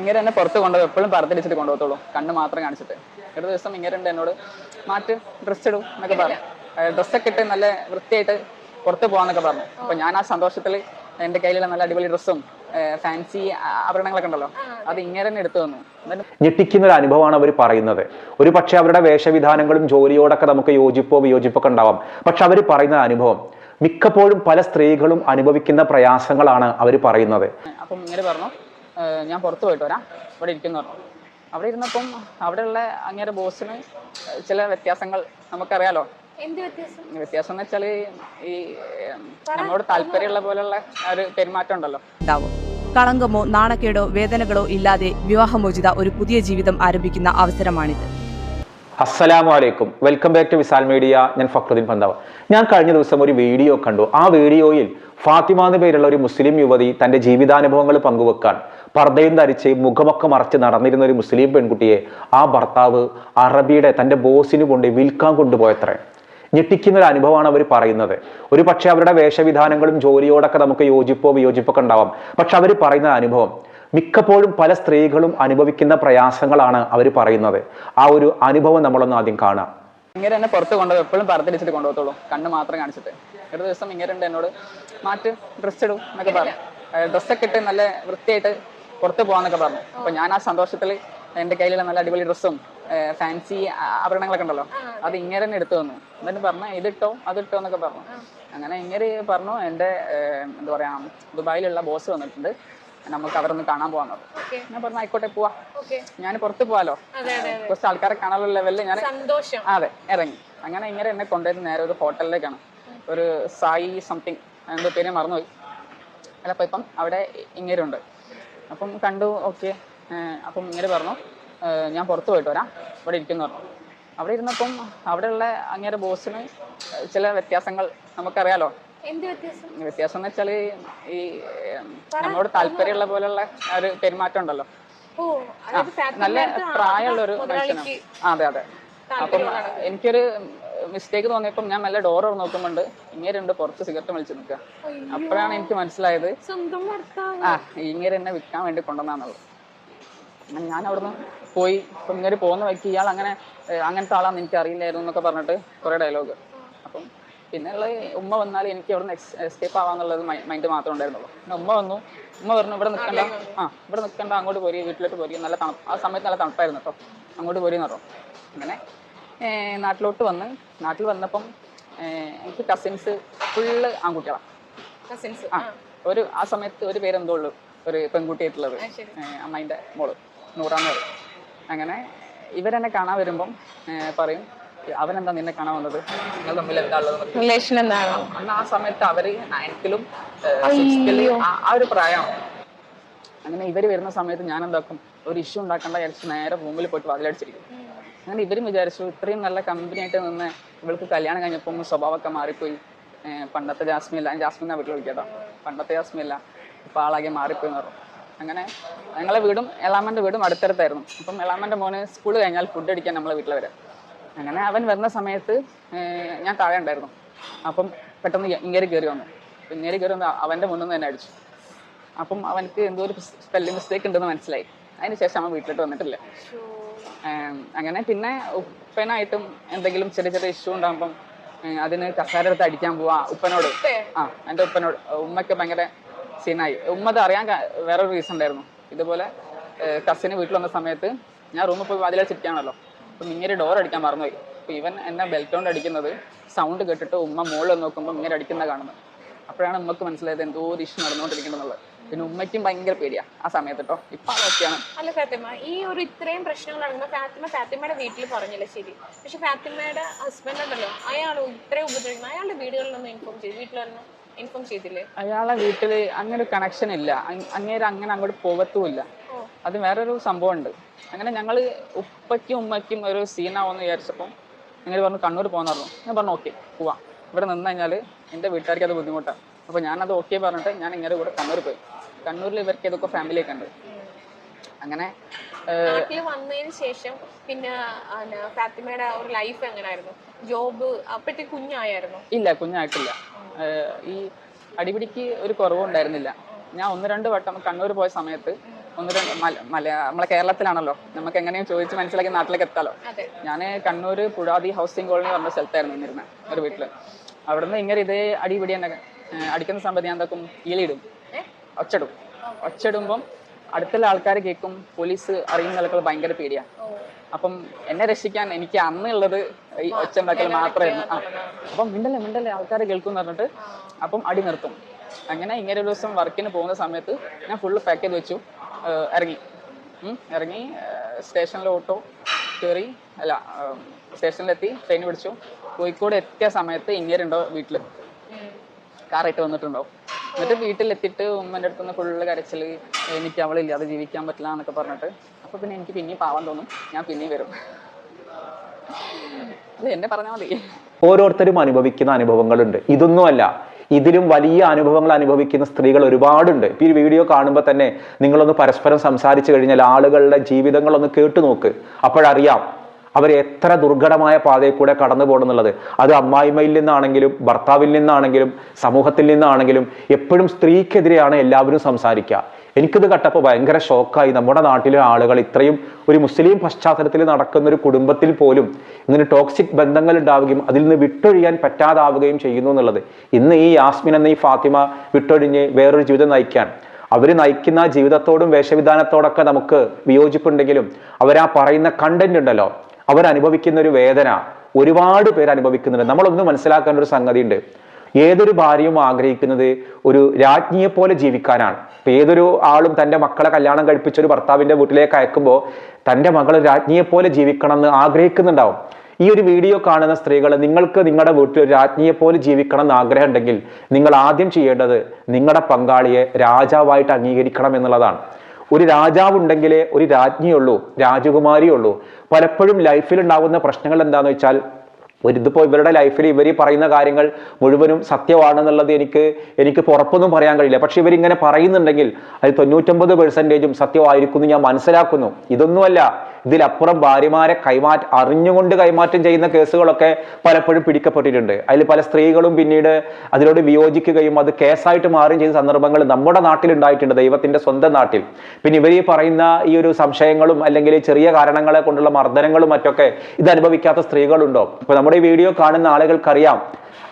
ഇങ്ങനെ എന്നെ പുറത്ത് കൊണ്ടുപോകും എപ്പോഴും പറത്തിടിച്ചിട്ട് കൊണ്ടുപോകത്തുള്ളൂ. കണ്ണ് മാത്രം കാണിച്ചിട്ട്. ഒരു ദിവസം ഇങ്ങനെ ഉണ്ട് എന്നോട് മാറ്റ് ഡ്രസ്സ് ഇടും എന്നൊക്കെ പറഞ്ഞു. ഡ്രസ്സൊക്കെ ഇട്ട് നല്ല വൃത്തിയായിട്ട് പുറത്ത് പോകാന്നൊക്കെ പറഞ്ഞു. അപ്പൊ ഞാൻ ആ സന്തോഷത്തിൽ എന്റെ കയ്യിലുള്ള നല്ല അടിപൊളി ഡ്രസ്സും ഫാൻസി ആഭരണങ്ങളൊക്കെ ഉണ്ടല്ലോ അത് ഇങ്ങനെ തന്നെ എടുത്തു തന്നു. ഞെട്ടിക്കുന്ന ഒരു അനുഭവമാണ് അവർ പറയുന്നത്. ഒരു പക്ഷേ അവരുടെ വേഷവിധാനങ്ങളും ജോലിയോടൊക്കെ നമുക്ക് യോജിപ്പോ വിയോജിപ്പൊക്കെ ഉണ്ടാവാം. പക്ഷെ അവർ പറയുന്ന അനുഭവം മിക്കപ്പോഴും പല സ്ത്രീകളും അനുഭവിക്കുന്ന പ്രയാസങ്ങളാണ് അവർ പറയുന്നത്. അപ്പം ഇങ്ങനെ പറഞ്ഞു. "ഏഹ് ഞാൻ പുറത്ത് പോയിട്ട് വരാം. ഇവിടെ ഇരിക്കുന്നു പറഞ്ഞു. അവിടെ ഇരുന്നപ്പം അവിടെയുള്ള അങ്ങേരെ ബോസിന് ചില വ്യത്യാസങ്ങൾ നമുക്കറിയാലോ. എന്ത് വ്യത്യാസം? എന്ന് വെച്ചാൽ ഈ നമ്മളോട് താല്പര്യമുള്ള പോലുള്ള ഒരു പെരുമാറ്റം ഉണ്ടല്ലോ. ഉണ്ടാവും. കളങ്കമോ നാണക്കേടോ വേദനകളോ ഇല്ലാതെ വിവാഹമോചിത ഒരു പുതിയ ജീവിതം ആരംഭിക്കുന്ന അവസരമാണിത്. അസ്സലാമു അലൈക്കും welcome back to Visal media. ഞാൻ ഫക്രുദ്ദീൻ പന്താവ്. ഞാൻ കഴിഞ്ഞ ദിവസം ഒരു വീഡിയോ കണ്ടു. ആ വീഡിയോയിൽ ഫാത്തിമ എന്ന പേരുള്ള ഒരു മുസ്ലിം യുവതി തന്റെ ജീവിതാനുഭവങ്ങൾ പങ്കുവെക്കാൻ പർദ്ദയും ധരിച്ച് മുഖമൊക്കെ മറച്ച് നടന്നിരുന്ന ഒരു മുസ്ലിം പെൺകുട്ടിയെ ആ ഭർത്താവ് അറബിയുടെ തന്റെ ബോസിന് കൊണ്ട് വിൽക്കാൻ കൊണ്ടുപോയത്രേ. ഞെട്ടിക്കുന്ന ഒരു അനുഭവമാണ് അവർ പറയുന്നത്. ഒരു പക്ഷേ അവരുടെ വേഷവിധാനങ്ങളും ജോലിയോടൊക്കെ നമുക്ക് യോജിപ്പോ വിയോജിപ്പൊക്കെ ഉണ്ടാവാം. പക്ഷെ അവർ പറയുന്ന അനുഭവം മിക്കപ്പോഴും പല സ്ത്രീകളും അനുഭവിക്കുന്ന പ്രയാസങ്ങളാണ് അവർ പറയുന്നത്. ആ ഒരു അനുഭവം നമ്മളൊന്ന് ആദ്യം കാണാം. ഇങ്ങനെ എന്നെ പുറത്ത് കൊണ്ടുപോകും എപ്പോഴും പറത്തിടിച്ചിട്ട് കൊണ്ടുപോകത്തുള്ളൂ. കണ്ണ് മാത്രം കാണിച്ചിട്ട്. ഒരു ദിവസം ഇങ്ങനെ ഉണ്ട് എന്നോട് മാറ്റ് ഡ്രസ്സ് ഇടും എന്നൊക്കെ പറഞ്ഞു. ഡ്രസ്സൊക്കെ ഇട്ട് നല്ല വൃത്തിയായിട്ട് പുറത്ത് പോകാന്നൊക്കെ പറഞ്ഞു. അപ്പൊ ഞാൻ ആ സന്തോഷത്തിൽ എന്റെ കയ്യിലുള്ള നല്ല അടിപൊളി ഡ്രസ്സും ഫാൻസി ആഭരണങ്ങളൊക്കെ ഉണ്ടല്ലോ അത് ഇങ്ങനെ തന്നെ എടുത്തു തന്നു. എന്നിട്ട് പറഞ്ഞു ഇതിട്ടോ അതിട്ടോ എന്നൊക്കെ പറഞ്ഞു. അങ്ങനെ ഇങ്ങനെ പറഞ്ഞു. എന്റെ എന്താ പറയാ ദുബായിലുള്ള ബോസ് വന്നിട്ടുണ്ട്. നമുക്ക് അവരൊന്ന് കാണാൻ പോവാന്ന് പറഞ്ഞു ഞാൻ പറഞ്ഞു ആയിക്കോട്ടെ പോവാ. ഞാൻ പുറത്ത് പോവാലോ? കുറച്ച് ആൾക്കാരെ കാണാനുള്ള ലെവലിൽ ഞാൻ അതെ ഇറങ്ങി. അങ്ങനെ ഇങ്ങനെ എന്നെ കൊണ്ടുപോയത് നേരെ ഒരു ഹോട്ടലിലേക്കാണ്. ഒരു സായി സംതിങ് എന്തോ പേര് മറന്നുപോയി. അല്ല അപ്പം ഇപ്പം അവിടെ ഇങ്ങേരുണ്ട്. അപ്പം കണ്ടു ഓക്കെ. അപ്പം ഇങ്ങനെ പറഞ്ഞു ഞാൻ പുറത്ത് പോയിട്ട് വരാം. ഇവിടെ ഇരിക്കുന്നു പറഞ്ഞു. അവിടെ ഇരുന്നപ്പം അവിടെയുള്ള അങ്ങേരെ ബോസിന് ചില വ്യത്യാസങ്ങൾ നമുക്കറിയാലോ. വ്യത്യാസം? എന്ന് വെച്ചാൽ ഈ നമ്മളോട് താല്പര്യമുള്ള പോലുള്ള ആ ഒരു പെരുമാറ്റം ഉണ്ടല്ലോ. നല്ല പ്രായമുള്ള ഒരു മനുഷ്യനാണ്. അതെ അതെ. അപ്പം എനിക്കൊരു മിസ്റ്റേക്ക് തോന്നിയപ്പോൾ ഞാൻ നല്ല ഡോർ നോക്കുമ്പോണ്ട് ഇങ്ങേരുണ്ട് പുറത്ത് സിഗരറ്റ് വലിച്ചു നിൽക്കുക. അപ്പോഴാണ് എനിക്ക് മനസ്സിലായത്. ആ ഇങ്ങേര് എന്നെ വിൽക്കാൻ വേണ്ടി കൊണ്ടുവന്നാന്നുള്ളത്. ഞാൻ അവിടുന്ന് പോയി. ഇപ്പം ഇങ്ങനെ പോകുന്ന വഴിക്ക് ഇയാൾ അങ്ങനെ അങ്ങനത്തെ ആളാന്ന് എനിക്ക് അറിയില്ലായിരുന്നു എന്നൊക്കെ പറഞ്ഞിട്ട് കുറേ ഡയലോഗ് അപ്പം പിന്നെയുള്ള ഉമ്മ വന്നാൽ എനിക്ക് അവിടെ നിന്ന് എസ്കേപ്പ് ആവാന്നുള്ളത് മൈൻഡ് മാത്രമേ ഉണ്ടായിരുന്നുള്ളൂ. പിന്നെ ഉമ്മ വന്നു. ഉമ്മ പറഞ്ഞു ഇവിടെ നിൽക്കണ്ട. ആ ഇവിടെ നിൽക്കണ്ട. അങ്ങോട്ട് പോരി. വീട്ടിലോട്ട് പോരി. നല്ല തണുപ്പ് ആ സമയത്ത് നല്ല തണുപ്പായിരുന്നു കേട്ടോ അങ്ങോട്ട് പോരി എന്ന് പറഞ്ഞു. അങ്ങനെ നാട്ടിലോട്ട് വന്ന്. നാട്ടിൽ വന്നപ്പം എനിക്ക് കസിൻസ് ഫുള്ള് ആൺകുട്ടികളാണ് കസിൻസ് ആ ഒരു ആ സമയത്ത് ഒരു പേരെന്തോ ഉള്ളു. ഒരു പെൺകുട്ടിയായിട്ടുള്ളത്. ആയിട്ടുള്ളത് അമ്മേന്റെ മോൾ. നൂറാന്ന് പറയും അങ്ങനെ ഇവരെന്നെ കാണാൻ വരുമ്പം പറയും അവനെന്താ നിന്നെ കാണാൻ വന്നത്? നിങ്ങൾ തമ്മിൽ എന്താ ഉള്ളത് റിലേഷൻ എന്താണ്? അന്ന് ആ സമയത്ത് അവർ നയൻത്തിലും ആ ഒരു പ്രായം അങ്ങനെ ഇവർ വരുന്ന സമയത്ത് ഞാൻ എന്താക്കും ഒരു ഇഷ്യൂ ഉണ്ടാക്കേണ്ട വിചാരിച്ച് നേരെ റൂമിൽ പോയിട്ട് വാതിലടിച്ചിരിക്കും. അങ്ങനെ ഇവരും വിചാരിച്ചു ഇത്രയും നല്ല കമ്പനി ആയിട്ട് നിന്ന് ഇവൾക്ക് കല്യാണം കഴിഞ്ഞപ്പം സ്വഭാവമൊക്കെ മാറിപ്പോയി. പണ്ടത്തെ ജാസ്മി അല്ല ജാസ്മിൻ വീട്ടിൽ വിളിക്കട്ടോ? പണ്ടത്തെ ജാസ്മി അല്ല ഇപ്പം ആളാകെ മാറിപ്പോയി എന്ന് പറഞ്ഞു. അങ്ങനെ ഞങ്ങളെ വീടും എളാമന്റെ വീടും അടുത്തടുത്തായിരുന്നു. അപ്പം എളാമന്റെ മോന് സ്കൂൾ കഴിഞ്ഞാൽ ഫുഡ് അടിക്കാൻ നമ്മളെ വീട്ടിൽ വരാം. അങ്ങനെ അവൻ വരുന്ന സമയത്ത് ഞാൻ താഴെ ഉണ്ടായിരുന്നു. അപ്പം പെട്ടെന്ന് ഇങ്ങേരി കയറി വന്നു. ഇങ്ങേരി കയറി വന്ന് അവന്റെ മുന്നിൽ നിന്ന് തന്നെ അടിച്ചു. അപ്പം അവനക്ക് എന്തോ ഒരു സ്പെല്ലിംഗ് മിസ്റ്റേക്ക് ഉണ്ടെന്ന് മനസ്സിലായി. അതിന് ശേഷം അവൻ വീട്ടിലോട്ട് വന്നിട്ടില്ല. അങ്ങനെ പിന്നെ ഉപ്പനായിട്ടും എന്തെങ്കിലും ചെറിയ ചെറിയ ഇഷ്യൂ ഉണ്ടാകുമ്പം അതിന് കസാര എടുത്ത് അടിക്കാൻ പോവാ. ഉപ്പനോട്. ആ എന്റെ ഉപ്പനോട്. ഉമ്മയ്ക്ക് ഭയങ്കര സീനായി. ഉമ്മ അത് അറിയാൻ വേറൊരു റീസൺ ഉണ്ടായിരുന്നു. ഇതുപോലെ കസിന് വീട്ടിൽ വന്ന സമയത്ത് ഞാൻ റൂമിൽ പോയി വാതിലടിച്ചിരിക്കുകയാണല്ലോ അപ്പം ഇങ്ങനെ ഡോർ അടിക്കാൻ മറന്നുപോയി. അപ്പം ഇവൻ എന്നെ ബെൽറ്റ് കൊണ്ട് അടിക്കുന്നത് സൗണ്ട് കേട്ടിട്ട് ഉമ്മ മുകളിൽ നോക്കുമ്പോൾ ഇങ്ങനെ അടിക്കുന്ന കാണുന്നത്. അപ്പോഴാണ് ഉമ്മക്ക് മനസ്സിലായത് എന്തോ ഒരു ഇഷ്യൂ നടന്നുകൊണ്ടിരിക്കുന്നുള്ളത്. പിന്നെ ഉമ്മയ്ക്കും ഭയങ്കര പേടിയാ ആ സമയത്ത് കേട്ടോ ഇപ്പൊ അതൊക്കെയാണ് അല്ല ഫാത്തിമ ഈ ഒരു ഇത്രയും പ്രശ്നങ്ങൾ നടന്ന ഫാത്തിമ ഫാത്തിമയുടെ വീട്ടിൽ പറഞ്ഞില്ല ശരി? പക്ഷെ ഫാത്തിമയുടെ ഹസ്ബൻഡ് ഉണ്ടല്ലോ അയാൾ ഇത്രയും ഉപദ്രവിക്കുന്നു അയാളുടെ വീടുകളിലൊന്നും ഇൻഫോം ചെയ്തു. വീട്ടിലൊന്നും ഇൻഫോം ചെയ്തില്ലേ? അയാളെ വീട്ടിൽ അങ്ങനെ ഒരു കണക്ഷൻ ഇല്ല. അങ് അങ്ങേര് അങ്ങനെ അങ്ങോട്ട് പോകത്തുമില്ല അത് വേറൊരു സംഭവം ഉണ്ട് അങ്ങനെ ഞങ്ങൾ ഉപ്പയ്ക്കും ഉമ്മയ്ക്കും ഒരു സീനാവെന്ന് വിചാരിച്ചപ്പോൾ ഞങ്ങൾ പറഞ്ഞു കണ്ണൂർ പോകുന്ന പറഞ്ഞു ഞാൻ പറഞ്ഞു ഓക്കെ പോവാം. ഇവിടെ നിന്ന് കഴിഞ്ഞാൽ എന്റെ വീട്ടുകാർക്ക് അത് ബുദ്ധിമുട്ടാണ് അപ്പോൾ ഞാനത് ഓക്കെ പറഞ്ഞിട്ട് ഞാൻ ഇങ്ങനെ കൂടെ കണ്ണൂർ പോയി. കണ്ണൂരിൽ ഇവർക്ക് ഏതൊക്കെ ഫാമിലിയൊക്കെ ഉണ്ട്. അങ്ങനെ നാട്ടിൽ വന്നതിന് ശേഷം പിന്നെ ഫാത്തിമയുടെ ഒരു ലൈഫ് എങ്ങനെയായിരുന്നു ജോബ് അപ്പഴത്തെ കുഞ്ഞായിരുന്നു ഇല്ല കുഞ്ഞായിട്ടില്ല. ഈ അടിപിടിക്ക് ഒരു കുറവും ഉണ്ടായിരുന്നില്ല ഞാൻ ഒന്ന് രണ്ട് വട്ടം കണ്ണൂർ പോയ സമയത്ത് ഒന്ന് രണ്ട് മല- നമ്മളെ കേരളത്തിലാണല്ലോ. നമുക്ക് എങ്ങനെയും ചോദിച്ച് മനസ്സിലാക്കി നാട്ടിലേക്ക് എത്താലോ. ഞാൻ കണ്ണൂർ പുഴാതി ഹൗസിംഗ് കോളനി പറഞ്ഞ സ്ഥലത്തായിരുന്നു നിന്നിരുന്നത് ഒരു വീട്ടിൽ അവിടുന്ന് ഇങ്ങനെ ഇതേ അടിപിടി തന്നെ അടിക്കുന്ന സമയത്ത് ഞാൻ എന്താക്കും? ഈലിടും ഒച്ചടും ഒച്ചടുമ്പം അടുത്തുള്ള ആൾക്കാർ കേൾക്കും പോലീസ് അറിയുന്ന ആൾക്കാർ ഭയങ്കര പേടിയാ. അപ്പം എന്നെ രക്ഷിക്കാൻ എനിക്ക് അന്നുള്ളത് ഈ ഒച്ച ഉണ്ടാക്കൽ മാത്രമായിരുന്നു ആ. അപ്പം മിണ്ടല്ലേ മിണ്ടല്ലേ ആൾക്കാർ കേൾക്കും എന്ന് പറഞ്ഞിട്ട് അപ്പം അടി നിർത്തും. അങ്ങനെ ഇങ്ങനെ ഒരു ദിവസം വർക്കിന് പോകുന്ന സമയത്ത് ഞാൻ ഫുള്ള് പാക്ക് ചെയ്ത് വെച്ചു. ഇറങ്ങി. ഇറങ്ങി സ്റ്റേഷനിൽ ഓട്ടോ കയറി അല്ല സ്റ്റേഷനിലെത്തി ട്രെയിൻ പിടിച്ചു. കോഴിക്കോട് എത്തിയ സമയത്ത് ഇങ്ങേരുണ്ടോ വീട്ടിൽ കാറായിട്ട് വന്നിട്ടുണ്ടോ? എന്നിട്ട് വീട്ടിലെത്തിയിട്ട് ഉമ്മന്റെ അടുത്ത് നിന്ന് ഫുള്ള് കരച്ചിൽ എനിക്ക് അവളില്ലാതെ ജീവിക്കാൻ പറ്റില്ല എന്നൊക്കെ പറഞ്ഞിട്ട്. അപ്പോൾ പിന്നെ എനിക്ക് പിന്നെയും പാവാൻ തോന്നും. ഞാൻ പിന്നെയും വരും. അത് എന്നെ പറഞ്ഞാൽ മതി. ഓരോരുത്തരും അനുഭവിക്കുന്ന അനുഭവങ്ങളുണ്ട്. ഇതൊന്നുമല്ല. ഇതിലും വലിയ അനുഭവങ്ങൾ അനുഭവിക്കുന്ന സ്ത്രീകൾ ഒരുപാടുണ്ട്. ഈ വീഡിയോ കാണുമ്പോൾ തന്നെ നിങ്ങളൊന്ന് പരസ്പരം സംസാരിച്ചു കഴിഞ്ഞാൽ ആളുകളുടെ ജീവിതങ്ങളൊന്ന് കേട്ടു നോക്ക്. അപ്പോഴറിയാം അവർ എത്ര ദുർഘടമായ പാതയിൽ കൂടെ കടന്നു പോകണമെന്നുള്ളത് അത് അമ്മായിമ്മയിൽ നിന്നാണെങ്കിലും ഭർത്താവിൽ നിന്നാണെങ്കിലും സമൂഹത്തിൽ നിന്നാണെങ്കിലും എപ്പോഴും സ്ത്രീക്കെതിരെയാണ് എല്ലാവരും സംസാരിക്കുക. എനിക്കിത് കണ്ടപ്പോൾ ഭയങ്കര ഷോക്കായി. നമ്മുടെ നാട്ടിലെ ആളുകൾ ഇത്രയും ഒരു മുസ്ലിം പശ്ചാത്തലത്തിൽ നടക്കുന്ന ഒരു കുടുംബത്തിൽ പോലും ഇങ്ങനെ ടോക്സിക് ബന്ധങ്ങൾ ഉണ്ടാവുകയും അതിൽ നിന്ന് വിട്ടൊഴിയാൻ പറ്റാതാവുകയും ചെയ്യുന്നു എന്നുള്ളത്. ഇന്ന് ഈ യാസ്മിൻ എന്ന ഈ ഫാത്തിമ വിട്ടൊഴിഞ്ഞ് വേറൊരു ജീവിതം നയിക്കാൻ. അവർ നയിക്കുന്ന ജീവിതത്തോടും വേഷവിധാനത്തോടൊക്കെ നമുക്ക് വിയോജിപ്പുണ്ടെങ്കിലും അവരാ പറയുന്ന കണ്ടന്റ് ഉണ്ടല്ലോ അവരനുഭവിക്കുന്ന ഒരു വേദന ഒരുപാട് പേര് അനുഭവിക്കുന്നുണ്ട് നമ്മളൊന്നും മനസ്സിലാക്കേണ്ട ഒരു സംഗതി ഉണ്ട് ഏതൊരു ഭാര്യയും ആഗ്രഹിക്കുന്നത് ഒരു രാജ്ഞിയെ പോലെ ജീവിക്കാനാണ്. ഇപ്പൊ ഏതൊരു ആളും തന്റെ മക്കളെ കല്യാണം കഴിപ്പിച്ച ഒരു ഭർത്താവിന്റെ വീട്ടിലേക്ക് അയക്കുമ്പോൾ തന്റെ മകൾ രാജ്ഞിയെ പോലെ ജീവിക്കണം എന്ന് ആഗ്രഹിക്കുന്നുണ്ടാവും. ഈ ഒരു വീഡിയോ കാണുന്ന സ്ത്രീകൾ നിങ്ങൾക്ക് നിങ്ങളുടെ വീട്ടിൽ ഒരു രാജ്ഞിയെ പോലെ ജീവിക്കണം എന്ന് ആഗ്രഹം ഉണ്ടെങ്കിൽ നിങ്ങൾ ആദ്യം ചെയ്യേണ്ടത് നിങ്ങളുടെ പങ്കാളിയെ രാജാവായിട്ട് അംഗീകരിക്കണം എന്നുള്ളതാണ്. ഒരു രാജാവ് ഉണ്ടെങ്കിലേ ഒരു രാജ്ഞിയുള്ളൂ രാജകുമാരിയുള്ളൂ. പലപ്പോഴും ലൈഫിൽ ഉണ്ടാകുന്ന പ്രശ്നങ്ങൾ എന്താണെന്ന് വെച്ചാൽ ഇതിപ്പോൾ ഇവരുടെ ലൈഫിൽ ഇവർ പറയുന്ന കാര്യങ്ങൾ മുഴുവനും സത്യമാണെന്നുള്ളത് എനിക്ക് എനിക്ക് പുറപ്പൊന്നും പറയാൻ കഴിയില്ല. പക്ഷെ ഇവരിങ്ങനെ പറയുന്നുണ്ടെങ്കിൽ അത് തൊണ്ണൂറ്റൊമ്പത് പെർസെന്റേജും സത്യമായിരിക്കും എന്ന് ഞാൻ മനസ്സിലാക്കുന്നു. ഇതൊന്നുമല്ല. ഇതിലപ്പുറം ഭാര്യമാരെ കൈമാറ്റ അറിഞ്ഞുകൊണ്ട് കൈമാറ്റം ചെയ്യുന്ന കേസുകളൊക്കെ പലപ്പോഴും പിടിക്കപ്പെട്ടിട്ടുണ്ട്. അതിൽ പല സ്ത്രീകളും പിന്നീട് അതിനോട് വിയോജിക്കുകയും അത് കേസായിട്ട് മാറുകയും ചെയ്ത സന്ദർഭങ്ങൾ നമ്മുടെ നാട്ടിൽ ഉണ്ടായിട്ടുണ്ട് ദൈവത്തിന്റെ സ്വന്തം നാട്ടിൽ. പിന്നെ ഇവർ ഈ പറയുന്ന ഈ ഒരു സംശയങ്ങളും അല്ലെങ്കിൽ ചെറിയ കാരണങ്ങളെ കൊണ്ടുള്ള മർദ്ദനങ്ങളും മറ്റൊക്കെ ഇത് അനുഭവിക്കാത്ത സ്ത്രീകളുണ്ടോ? ഇപ്പൊ നമ്മുടെ ഈ വീഡിയോ കാണുന്ന ആളുകൾക്കറിയാം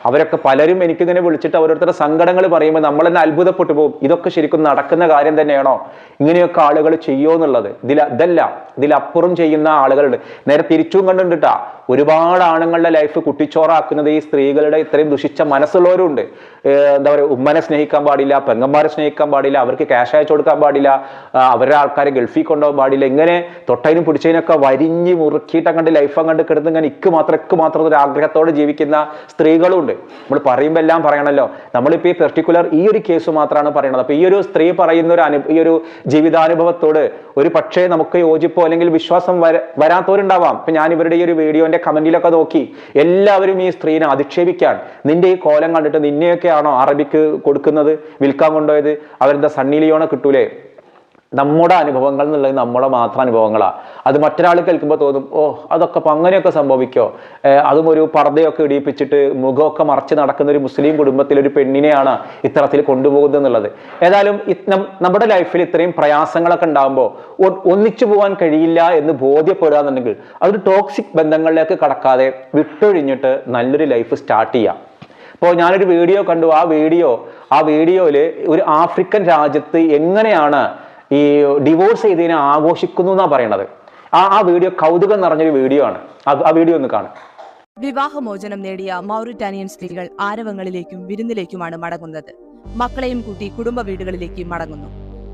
അവരൊക്കെ പലരും എനിക്കിങ്ങനെ വിളിച്ചിട്ട് ഓരോരുത്തരുടെ സങ്കടങ്ങൾ പറയുമ്പോൾ നമ്മൾ തന്നെ അത്ഭുതപ്പെട്ടു പോകും. ഇതൊക്കെ ശരിക്കും നടക്കുന്ന കാര്യം തന്നെയാണോ? ഇങ്ങനെയൊക്കെ ആളുകൾ ചെയ്യുമോ എന്നുള്ളത്. ഇതിൽ ഇതല്ല ഇതിലപ്പുറം ചെയ്യുന്ന ആളുകളുണ്ട്. നേരെ തിരിച്ചും കണ്ടുണ്ടിട്ടാ ഒരുപാട് ആണുങ്ങളുടെ ലൈഫ് കുട്ടിച്ചോറാക്കുന്നത് ഈ സ്ത്രീകളുടെ ഇത്രയും ദുഷിച്ച മനസ്സുള്ളവരും ഉണ്ട് എന്താ പറയുക ഉമ്മനെ സ്നേഹിക്കാൻ പാടില്ല പെങ്ങന്മാരെ സ്നേഹിക്കാൻ പാടില്ല അവർക്ക് ക്യാഷ് അയച്ചു കൊടുക്കാൻ പാടില്ല അവരുടെ ആൾക്കാരെ ഗൾഫിൽ കൊണ്ടുപോകാൻ പാടില്ല. ഇങ്ങനെ തൊട്ടതിനും പിടിച്ചതിനൊക്കെ വരിഞ്ഞ് മുറുക്കിയിട്ട് അങ്ങോട്ട് ലൈഫ് അങ്ങോട്ട് കിടന്ന് ഇങ്ങനെ ഇക്ക് മാത്രം ഇക്ക് മാത്രം ഒരു ആഗ്രഹത്തോടെ ജീവിക്കുന്ന സ്ത്രീകളും ഉണ്ട് നമ്മൾ പറയുമ്പോൾ എല്ലാം പറയണല്ലോ. നമ്മളിപ്പോൾ ഈ പെർട്ടിക്കുലർ ഈ ഒരു കേസ് മാത്രമാണ് പറയുന്നത് അപ്പോൾ ഈ ഒരു സ്ത്രീ പറയുന്ന ഒരു അനു ഈ ഒരു ജീവിതാനുഭവത്തോട് ഒരു പക്ഷേ നമുക്ക് യോജിപ്പോ അല്ലെങ്കിൽ വിശ്വാസം വര വരാത്തവരുണ്ടാവാം. ഇപ്പം ഞാൻ ഇവരുടെ ഈ ഒരു വീഡിയോന്റെ കമന്റിലൊക്കെ നോക്കി. എല്ലാവരും ഈ സ്ത്രീനെ അധിക്ഷേപിക്കാൻ നിന്റെ ഈ കോലം കണ്ടിട്ട് നിന്നെയൊക്കെയാണോ അറബിക്ക് കൊടുക്കുന്നത്? വിൽക്കാൻ കൊണ്ടുപോയത്? അവരെന്താ സണ്ണി ലിയോണെ കിട്ടൂലേ? നമ്മുടെ അനുഭവങ്ങൾ എന്നുള്ളത് നമ്മുടെ മാത്രം അനുഭവങ്ങളാണ് അത് മറ്റൊരാൾ കേൾക്കുമ്പോൾ തോന്നും ഓ അതൊക്കെ അപ്പം അങ്ങനെയൊക്കെ സംഭവിക്കോ? അതും ഒരു പർദ്ദയൊക്കെ ഇടിയിപ്പിച്ചിട്ട് മുഖമൊക്കെ മറച്ച് നടക്കുന്ന ഒരു മുസ്ലിം കുടുംബത്തിലെ ഒരു പെണ്ണിനെയാണ് ഇത്തരത്തിൽ കൊണ്ടുപോകുന്നത് എന്നുള്ളത്. ഏതായാലും നമ്മുടെ ലൈഫിൽ ഇത്രയും പ്രയാസങ്ങളൊക്കെ ഉണ്ടാകുമ്പോൾ ഒന്നിച്ചു പോകാൻ കഴിയില്ല എന്ന് ബോധ്യപ്പെടുക എന്നുണ്ടെങ്കിൽ അതൊരു ടോക്സിക് ബന്ധങ്ങളിലേക്ക് കടക്കാതെ വിട്ടൊഴിഞ്ഞിട്ട് നല്ലൊരു ലൈഫ് സ്റ്റാർട്ട് ചെയ്യാം. ഇപ്പോൾ ഞാനൊരു വീഡിയോ കണ്ടു. ആ വീഡിയോ ആ വീഡിയോയിൽ ഒരു ആഫ്രിക്കൻ രാജ്യത്ത് എങ്ങനെയാണ് ഈ ഡിവോഴ്സ് ചെയ്തതിനെ ആഘോഷിക്കുന്നു എന്നാണ് പറയണത്. ആ ആ വീഡിയോ കൗതുകം നിറഞ്ഞൊരു വീഡിയോ ആണ്. ആ വീഡിയോ ഒന്ന് കാണാം. വിവാഹമോചനം നേടിയ മൗറിറ്റാനിയൻ സ്ത്രീകൾ ആരവങ്ങളിലേക്കും വിരുന്നിലേക്കുമാണ് മടങ്ങുന്നത്. മക്കളെയും കൂട്ടി കുടുംബ വീടുകളിലേക്ക് മടങ്ങുന്നു.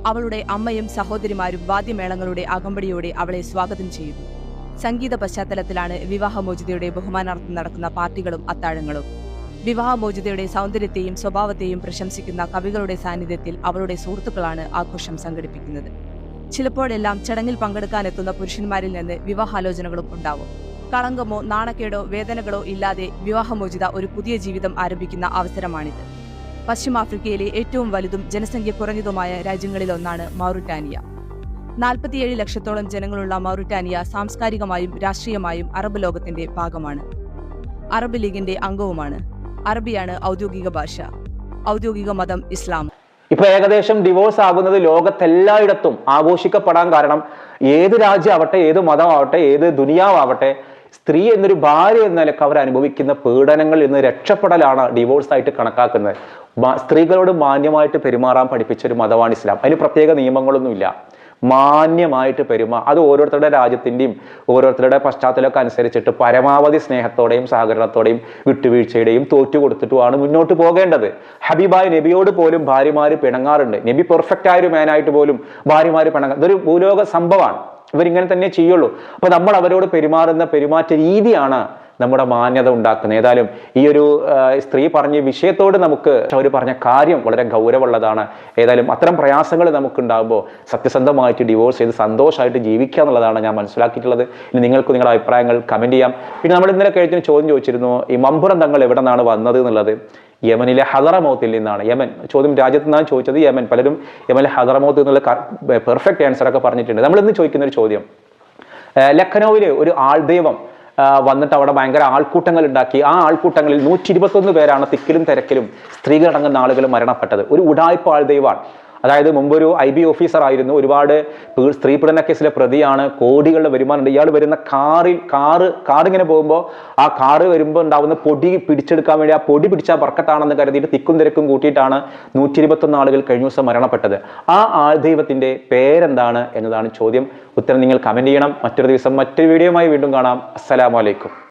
അവളുടെ അമ്മയും സഹോദരിമാരും വാദ്യമേളങ്ങളുടെ അകമ്പടിയോടെ അവളെ സ്വാഗതം ചെയ്യുന്നു. സംഗീത പശ്ചാത്തലത്തിലാണ് വിവാഹമോചിതയുടെ ബഹുമാനാർത്ഥം നടക്കുന്ന പാർട്ടികളും അത്താഴങ്ങളും. വിവാഹമോചിതയുടെ സൗന്ദര്യത്തെയും സ്വഭാവത്തെയും പ്രശംസിക്കുന്ന കവികളുടെ സാന്നിധ്യത്തിൽ അവളുടെ സുഹൃത്തുക്കളാണ് ആഘോഷം സംഘടിപ്പിക്കുന്നത്. ചിലപ്പോഴെല്ലാം ചടങ്ങിൽ പങ്കെടുക്കാനെത്തുന്ന പുരുഷന്മാരിൽ നിന്ന് വിവാഹാലോചനകളും ഉണ്ടാവും. കളങ്കമോ നാണക്കേടോ വേദനകളോ ഇല്ലാതെ വിവാഹമോചിത ഒരു പുതിയ ജീവിതം ആരംഭിക്കുന്ന അവസരമാണിത്. പശ്ചിമാഫ്രിക്കയിലെ ഏറ്റവും വലുതും ജനസംഖ്യ കുറഞ്ഞതുമായ രാജ്യങ്ങളിലൊന്നാണ് മൗറിറ്റാനിയ നാൽപ്പത്തിയേഴ് ലക്ഷത്തോളം ജനങ്ങളുള്ള മൗറിറ്റാനിയ സാംസ്കാരികമായും രാഷ്ട്രീയമായും അറബ് ലോകത്തിന്റെ ഭാഗമാണ്. അറബ് ലീഗിന്റെ അംഗവുമാണ്. അറബിയാണ് ഔദ്യോഗിക ഭാഷ. ഔദ്യോഗിക മതം ഇസ്ലാം. ഇപ്പൊ ഏകദേശം ഡിവോഴ്സ് ആകുന്നത് ലോകത്തെല്ലായിടത്തും ആഘോഷിക്കപ്പെടാൻ കാരണം ഏത് രാജ്യമാവട്ടെ ഏത് മതമാവട്ടെ ഏത് ദുനിയാവട്ടെ സ്ത്രീ എന്നൊരു ഭാര്യ എന്ന നിലയ്ക്ക് അവർ അനുഭവിക്കുന്ന പീഡനങ്ങളിൽ നിന്ന് രക്ഷപ്പെടലാണ് ഡിവോഴ്സ് ആയിട്ട് കണക്കാക്കുന്നത്. സ്ത്രീകളോട് മാന്യമായിട്ട് പെരുമാറാൻ പഠിപ്പിച്ച ഒരു മതമാണ് ഇസ്ലാം. അതിന് പ്രത്യേക നിയമങ്ങളൊന്നുമില്ല. മാന്യമായിട്ട് പെരുമാ അത് ഓരോരുത്തരുടെ രാജ്യത്തിന്റെയും ഓരോരുത്തരുടെ പശ്ചാത്തലമൊക്കെ അനുസരിച്ചിട്ട് പരമാവധി സ്നേഹത്തോടെയും സഹകരണത്തോടെയും വിട്ടുവീഴ്ചയുടെയും തോറ്റു കൊടുത്തിട്ടുമാണ് മുന്നോട്ട് പോകേണ്ടത്. ഹബീബായ നബിയോട് പോലും ഭാര്യമാർ പിണങ്ങാറുണ്ട്. നബി പെർഫെക്റ്റ് ആയ ഒരു മാനായിട്ട് പോലും ഭാര്യമാർ പിണങ്ങാ ഇതൊരു ഭൂലോക സംഭവമാണ്. ഇവരിങ്ങനെ തന്നെ ചെയ്യുള്ളൂ. അപ്പൊ നമ്മൾ അവരോട് പെരുമാറുന്ന പെരുമാറ്റ രീതിയാണ് നമ്മുടെ മാന്യത ഉണ്ടാക്കുന്നത്. ഏതായാലും ഈ ഒരു സ്ത്രീ പറഞ്ഞ വിഷയത്തോട് നമുക്ക് അവർ പറഞ്ഞ കാര്യം വളരെ ഗൗരവമുള്ളതാണ്. ഏതായാലും അത്തരം പ്രയാസങ്ങൾ നമുക്ക് ഉണ്ടാകുമ്പോൾ സത്യസന്ധമായിട്ട് ഡിവോഴ്സ് ചെയ്ത് സന്തോഷമായിട്ട് ജീവിക്കുക എന്നുള്ളതാണ് ഞാൻ മനസ്സിലാക്കിയിട്ടുള്ളത്. ഇനി നിങ്ങൾക്ക് നിങ്ങളുടെ അഭിപ്രായങ്ങൾ കമന്റ് ചെയ്യാം. പിന്നെ നമ്മൾ ഇന്നലെ കഴിഞ്ഞ ചോദ്യം ചോദിച്ചിരുന്നു ഈ മമ്പുറം തങ്ങൾ എവിടെ നിന്നാണ് വന്നത് എന്നുള്ളത്? യമനിലെ ഹദറമൗത്തിൽ നിന്നാണ്. യമൻ ചോദ്യം രാജ്യത്ത് നിന്നാണ് ചോദിച്ചത് യമൻ. പലരും യമനിലെ ഹദറമൗത്ത് എന്നുള്ള പെർഫെക്റ്റ് ആൻസർ ഒക്കെ പറഞ്ഞിട്ടുണ്ട്. നമ്മൾ ഇന്ന് ചോദിക്കുന്ന ഒരു ചോദ്യം ലഖനൌവിലെ ഒരു ആൾദൈവം ആ, വന്നിട്ട് അവിടെ ഭയങ്കര ആൾക്കൂട്ടങ്ങൾ ഉണ്ടാക്കി. ആ ആൾക്കൂട്ടങ്ങളിൽ നൂറ്റി ഇരുപത്തൊന്ന് പേരാണ് തിക്കിലും തിരക്കിലും സ്ത്രീകളടങ്ങുന്ന ആളുകൾ മരണപ്പെട്ടത്. ഒരു ഉടായ്പ ആൾദൈവമാണ് അതായത് മുമ്പൊരു ഐ ബി ഓഫീസർ ആയിരുന്നു. ഒരുപാട് സ്ത്രീ പീഡന കേസിലെ പ്രതിയാണ്. കോടികളുടെ വരുമാനമുണ്ട്. ഇയാൾ വരുന്ന കാറിൽ കാറ് കാറിങ്ങനെ പോകുമ്പോൾ ആ കാറ് വരുമ്പോൾ ഉണ്ടാവുന്ന പൊടി പിടിച്ചെടുക്കാൻ വേണ്ടി ആ പൊടി പിടിച്ചാൽ വർക്കത്താണെന്ന് കരുതിയിട്ട് തിക്കും തിരക്കും കൂട്ടിയിട്ടാണ് നൂറ്റി ഇരുപത്തൊന്ന് ആളുകൾ കഴിഞ്ഞ ദിവസം മരണപ്പെട്ടത്. ആ ആൾദൈവത്തിന്റെ പേരെന്താണ് എന്നതാണ് ചോദ്യം. ഉത്തരം നിങ്ങൾ കമന്റ് ചെയ്യണം. മറ്റൊരു ദിവസം മറ്റൊരു വീഡിയോയുമായി വീണ്ടും കാണാം. അസ്സലാമലൈക്കും